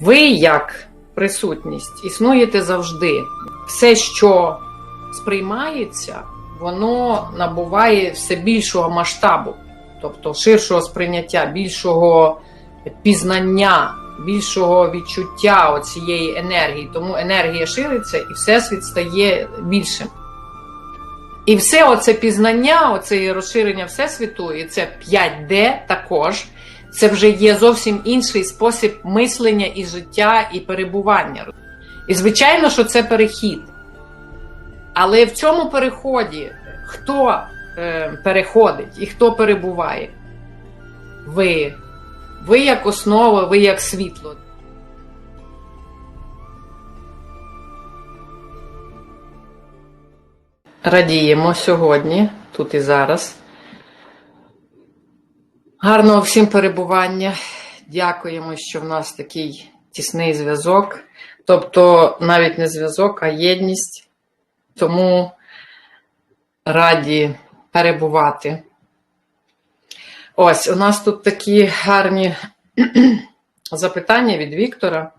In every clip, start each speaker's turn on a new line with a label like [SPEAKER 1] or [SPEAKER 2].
[SPEAKER 1] Ви, як присутність, існуєте завжди. Все, що сприймається, воно набуває все більшого масштабу, тобто ширшого сприйняття, більшого пізнання, більшого відчуття цієї енергії. Тому енергія шириться і всесвіт стає більшим. І все оце пізнання, оце розширення всесвіту, і це 5D також. Це вже є зовсім інший спосіб мислення і життя і перебування. І звичайно, що це перехід. Але в цьому переході хто е, переходить і хто перебуває? Ви. Ви як основа, ви як світло. Радіємо сьогодні, тут і зараз. Гарного всім перебування. Дякуємо, що в нас такий тісний зв'язок. Тобто навіть не зв'язок, а єдність. Тому раді перебувати. Ось, у нас тут такі гарні запитання від Віктора,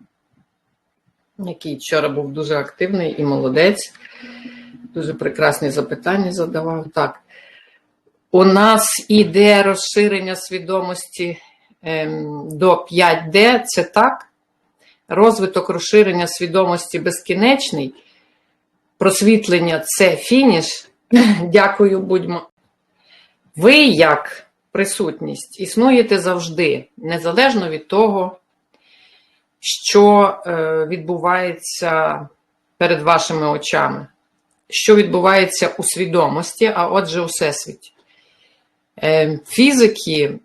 [SPEAKER 1] який вчора був дуже активний і молодець. Дуже прекрасні запитання задавав. Так. У нас іде розширення свідомості ем, до 5D, це так. Розвиток розширення свідомості безкінечний. Просвітлення це фініш. Дякую, будьмо. Ви, як присутність, існуєте завжди, незалежно від того, що е, відбувається перед вашими очами, що відбувається у свідомості, а отже, у всесвіті. Е, фізики,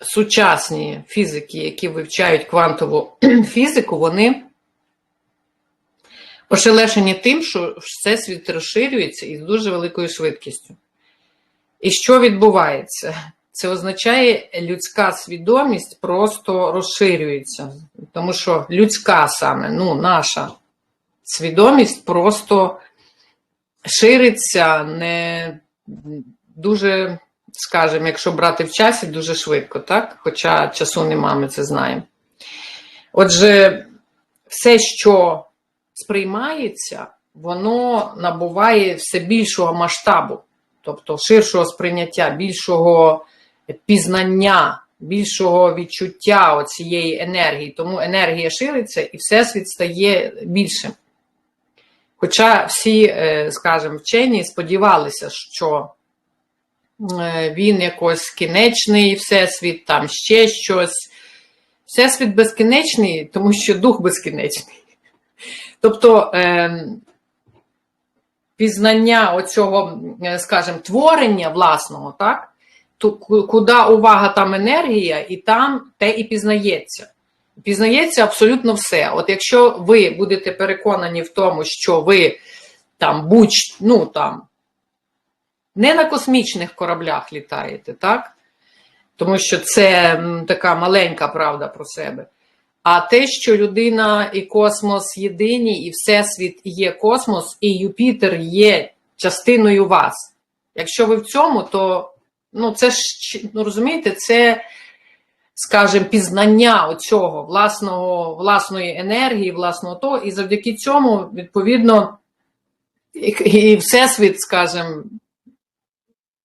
[SPEAKER 1] сучасні фізики, які вивчають квантову фізику, вони ошелешені тим, що всесвіт розширюється із дуже великою швидкістю. І що відбувається? Це означає, людська свідомість просто розширюється, тому що людська саме, ну, наша свідомість просто шириться не дуже, скажімо, якщо брати в часі, дуже швидко, так? Хоча часу нема, ми це знаємо. Отже, все, що сприймається, воно набуває все більшого масштабу, тобто ширшого сприйняття, більшого пізнання, більшого відчуття цієї енергії. Тому енергія шириться і всесвіт стає більшим. Хоча всі, е, скажімо, вчені сподівалися, що е, він якось кінечний, всесвіт, там ще щось. Всесвіт безкінечний, тому що дух безкінечний. Тобто е, пізнання оцього, скажімо, творення власного, так? Куди увага, там енергія, і там те і пізнається. Пізнається абсолютно все. От якщо ви будете переконані в тому, що ви там будь, ну там, не на космічних кораблях літаєте, так? Тому що це така маленька правда про себе. А те, що людина і космос єдині, і Всесвіт є космос, і Юпітер є частиною вас. Якщо ви в цьому, то ну, це ж ну, розумієте, це скажімо, пізнання оцього власного, власної енергії, власного того, і завдяки цьому, відповідно, і, і всесвіт, скажімо,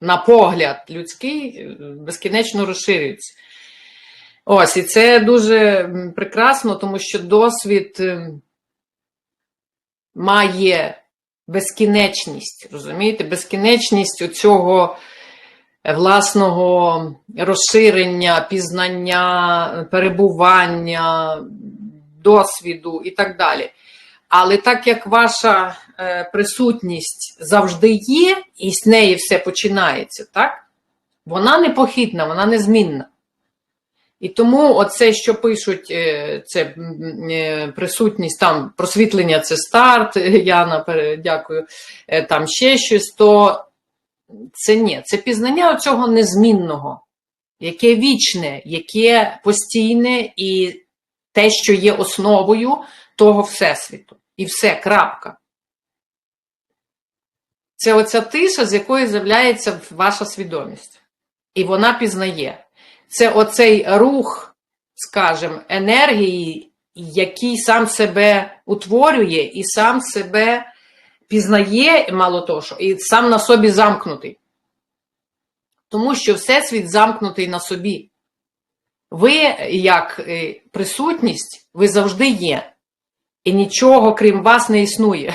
[SPEAKER 1] на погляд людський безкінечно розширюється. Ось, і це дуже прекрасно, тому що досвід має безкінечність, розумієте, безкінечність оцього власного розширення, пізнання, перебування, досвіду і так далі. Але так як ваша е, присутність завжди є, і з неї все починається, так? Вона непохитна, вона незмінна. І тому оце, що пишуть, е, це е, присутність, там просвітлення це старт, Яна, дякую, там ще щось, то це ні, це пізнання цього незмінного, яке вічне, яке постійне і те, що є основою того Всесвіту. І все, крапка. Це оця тиша, з якої з'являється ваша свідомість. І вона пізнає. Це оцей рух скажімо, енергії, який сам себе утворює і сам себе пізнає, мало того, що, і сам на собі замкнутий. Тому що Всесвіт замкнутий на собі. Ви, як е, присутність, ви завжди є. І нічого, крім вас, не існує.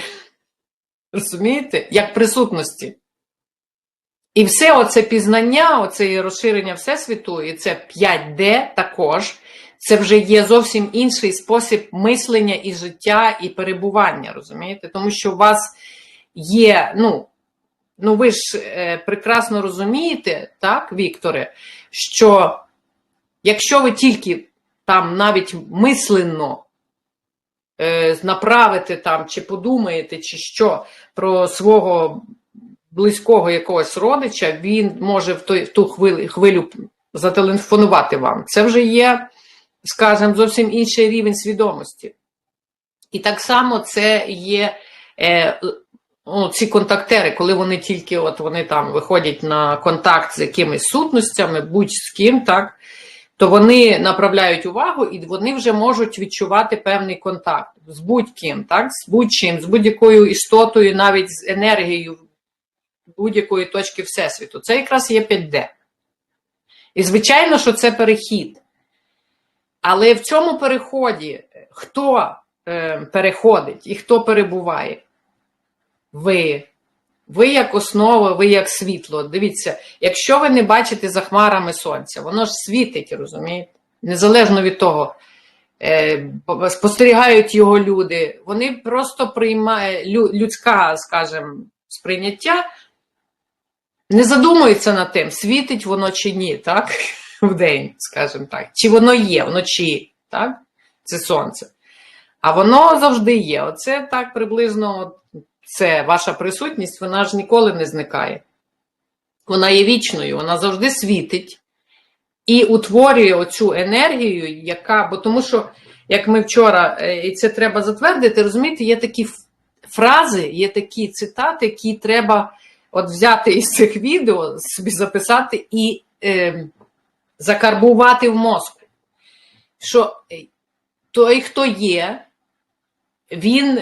[SPEAKER 1] Розумієте? Як присутності. І все оце пізнання, оце розширення Всесвіту, і це 5D також, це вже є зовсім інший спосіб мислення і життя, і перебування, розумієте? Тому що у вас є, ну, ну ви ж е, прекрасно розумієте, так, Вікторе, що якщо ви тільки там навіть мисленно е, направите там, чи подумаєте, чи що про свого близького якогось родича, він може в, той, в ту хвилю, хвилю зателефонувати вам. Це вже є, скажімо, зовсім інший рівень свідомості. І так само це є е, ну, ці контактери, коли вони тільки от вони там виходять на контакт з якимись сутностями, будь-з ким, так, то вони направляють увагу і вони вже можуть відчувати певний контакт з будь-ким, так, з будь-чим, з будь-якою істотою, навіть з енергією будь-якої точки Всесвіту. Це якраз є 5D. І, звичайно, що це перехід. Але в цьому переході хто е, переходить і хто перебуває? Ви. Ви як основа, ви як світло. Дивіться, якщо ви не бачите за хмарами сонця, воно ж світить, розумієте? Незалежно від того, е, спостерігають його люди, вони просто приймають людська, скажімо, сприйняття, не задумуються над тим, світить воно чи ні, так? В день, скажімо так, чи воно є вночі, так? Це сонце. А воно завжди є. Оце так приблизно це ваша присутність, вона ж ніколи не зникає. Вона є вічною, вона завжди світить і утворює оцю енергію, яка, бо тому що, як ми вчора, е, і це треба затвердити, розумієте, є такі фрази, є такі цитати, які треба от взяти із цих відео, собі записати і е, закарбувати в мозку. Що той, хто є, він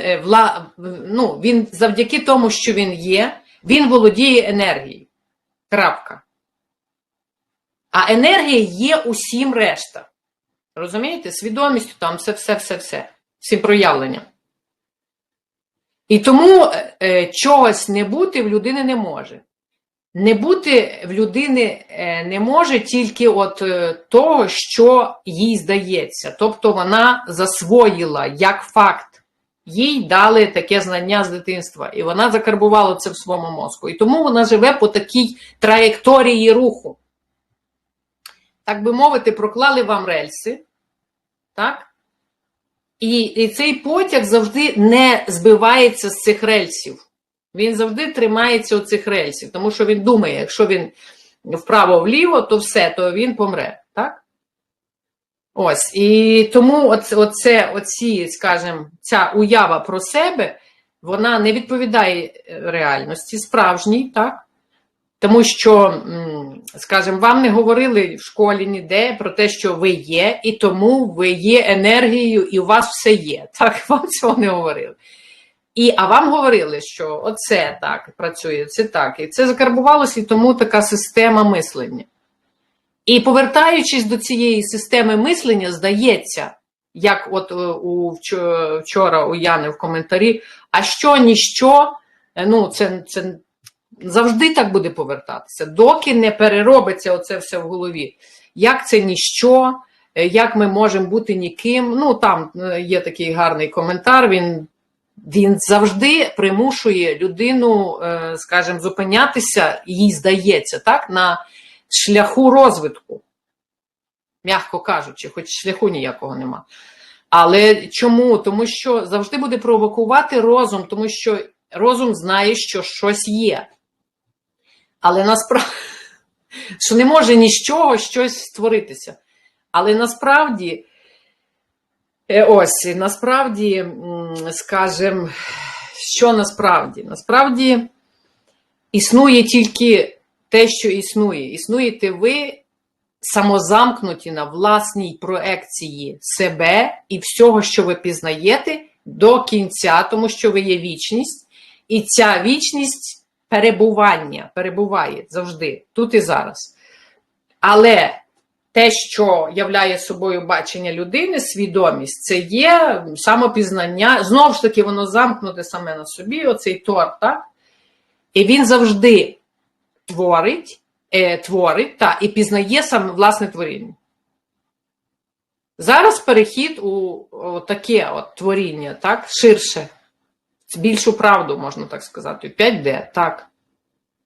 [SPEAKER 1] ну, він завдяки тому, що він є, він володіє енергією. Крапка. А енергія є усім решта. Розумієте? Свідомістю там все, все, все, все, всім проявленням. І тому е, чогось не бути в людини не може. Не бути в людини е, не може тільки от е, того, що їй здається. Тобто вона засвоїла як факт, їй дали таке знання з дитинства, і вона закарбувала це в своєму мозку. І тому вона живе по такій траєкторії руху. Так би мовити, проклали вам рельси. так? І, і цей потяг завжди не збивається з цих рельсів. Він завжди тримається у цих рельсів, тому що він думає, якщо він вправо-вліво, то все, то він помре. так? Ось. І тому оце, оце, оці, скажімо, ця уява про себе, вона не відповідає реальності справжній, так? Тому що, скажімо, вам не говорили в школі ніде про те, що ви є, і тому ви є енергією, і у вас все є. Так, вам цього не говорили. І, А вам говорили, що оце так працює, це так. І це закарбувалося, і тому така система мислення. І повертаючись до цієї системи мислення, здається, як от е, у вчора у Яни в коментарі, а що ніщо, е, ну, це, це завжди так буде повертатися, доки не переробиться оце все в голові. Як це ніщо, е, як ми можемо бути ніким. Ну, там є такий гарний коментар. Він він завжди примушує людину, скажімо, зупинятися, їй здається, так, на шляху розвитку, м'яко кажучи, хоч шляху ніякого нема. Але чому? Тому що завжди буде провокувати розум, тому що розум знає, що щось є. Але насправді, що не може ні з чого щось створитися. Але насправді, е, ось, насправді, скажімо, що насправді? Насправді існує тільки те, що існує. Існуєте ви самозамкнуті на власній проекції себе і всього, що ви пізнаєте, до кінця, тому що ви є вічність, і ця вічність перебування перебуває завжди, тут і зараз. Але те, що являє собою бачення людини, свідомість, це є самопізнання. Знову ж таки, воно замкнуте саме на собі, оцей торт, так? І він завжди творить, е, творить та, і пізнає саме власне творіння. Зараз перехід у, о, таке от творіння, так, ширше, більшу правду, можна так сказати, 5D, так.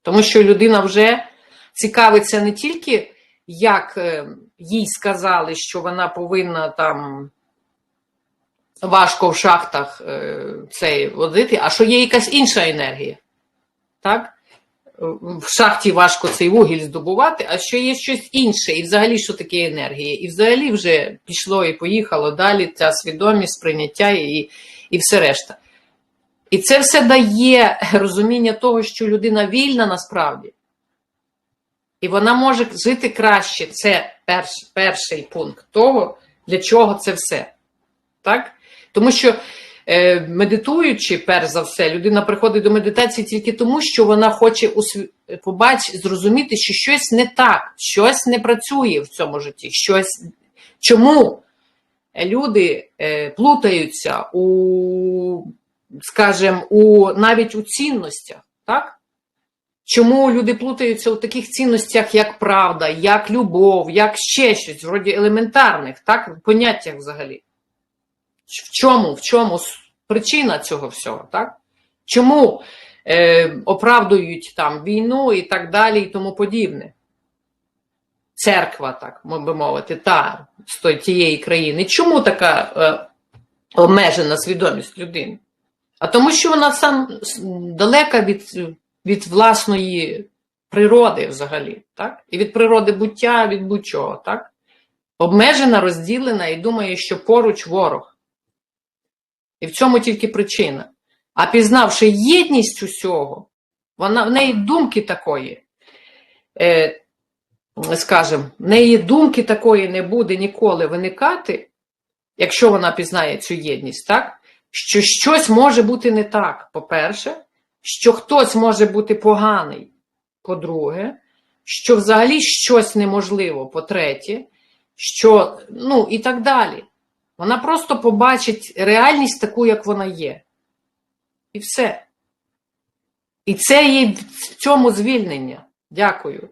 [SPEAKER 1] Тому що людина вже цікавиться не тільки, як е, їй сказали, що вона повинна там важко в шахтах е, цей водити, а що є якась інша енергія. Так? В шахті важко цей вугіль здобувати, а що є щось інше, і взагалі що таке енергія? І взагалі вже пішло і поїхало далі ця свідомість, прийняття і, і все решта. І це все дає розуміння того, що людина вільна насправді. І вона може жити краще. Це перш, перший пункт того, для чого це все. Так? Тому що е, медитуючи, перш за все, людина приходить до медитації тільки тому, що вона хоче усві... побачити, зрозуміти, що щось не так, щось не працює в цьому житті. щось... Чому люди е, плутаються у, скажімо, у, навіть у цінностях, так? Чому люди плутаються у таких цінностях, як правда, як любов, як ще щось, вроді елементарних, так, поняттях взагалі? В чому, в чому причина цього всього, так? Чому е, оправдують там війну і так далі, і тому подібне? Церква, так би мовити, та з тієї країни. Чому така е, обмежена свідомість людини? А тому, що вона сам далека від від власної природи взагалі, так? І від природи буття, від будь-чого, так? Обмежена, розділена і думає, що поруч ворог. І в цьому тільки причина. А пізнавши єдність усього, вона в неї думки такої, е, скажімо, в неї думки такої не буде ніколи виникати, якщо вона пізнає цю єдність, так? Що щось може бути не так, по-перше що хтось може бути поганий, по-друге, що взагалі щось неможливо, по-третє, що, ну, і так далі. Вона просто побачить реальність таку, як вона є. І все. І це є в цьому звільнення. Дякую.